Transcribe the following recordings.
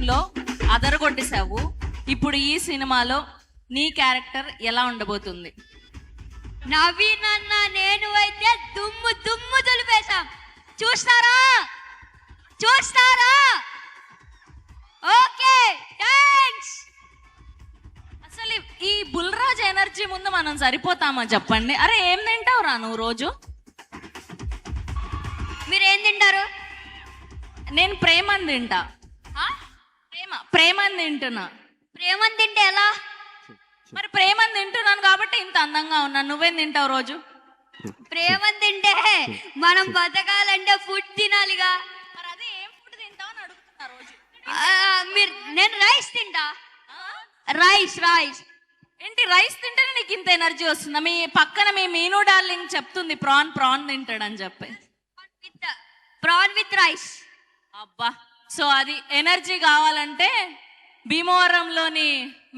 లో అదరగొట్టేశావు. ఇప్పుడు ఈ సినిమాలో నీ క్యారెక్టర్ ఎలా ఉండబోతుంది? నవీన్ అన్న నేను అయితే దుమ్ము దుమ్ము దులిపేశాం. చూస్తారా? చూస్తారా? ఓకే థ్యాంక్స్ అసలు ఈ- బుల్రాజ్ ఎనర్జీ ముందు మనం సరిపోతామా చెప్పండి? అరే ఏం తింటావు రా నువ్వు రోజు? మీరు ఏం తింటారు? నేను ప్రేమని తింటా. ప్రేమని తింటున్నా. ప్రేమని తింటే ఎలా? మరి ప్రేమని తింటున్నాను కాబట్టి ఇంత అందంగా ఉన్నాను నువ్వేం తింటావు రోజు? ప్రేమని తింటే మనం బతకాలంటే ఫుడ్ తినాలిగా. మరి అదే ఏం ఫుడ్ తింటావు అని అడుగుతున్నా రోజు? ఆ, మీరు నేను రైస్ తింటా. రైస్ రైస్ ఏంటి రైస్ తింటేనే నీకు ఇంత ఎనర్జీ వస్తుందా? మీ పక్కన మీ మీను డార్లింగ్ చెప్తుంది ప్రాన్ ప్రాన్ తింటాడని చెప్పి. విత్ ప్రాన్ విత్ రైస్ అబ్బా. సో అది ఎనర్జీ కావాలంటే భీమవరంలోని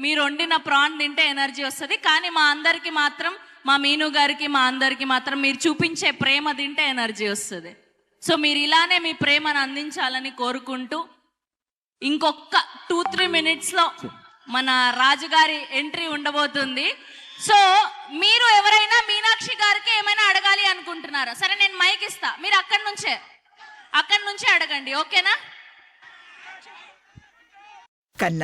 మీరు వండిన ప్రాన్ తింటే ఎనర్జీ వస్తుంది. కానీ మా అందరికి మాత్రం మా మీను గారికి మా అందరికి మాత్రం మీరు చూపించే ప్రేమ తింటే ఎనర్జీ వస్తుంది. సో మీరు ఇలానే మీ ప్రేమను అందించాలని కోరుకుంటూ ఇంకొక టూ త్రీ మినిట్స్లో మన రాజుగారి ఎంట్రీ ఉండబోతుంది. సో మీరు ఎవరైనా మీనాక్షి గారికి ఏమైనా అడగాలి అనుకుంటున్నారా? సరే నేను మైక్ ఇస్తా. మీరు అక్కడి నుంచే అక్కడి నుంచే అడగండి. ఓకేనా? Kana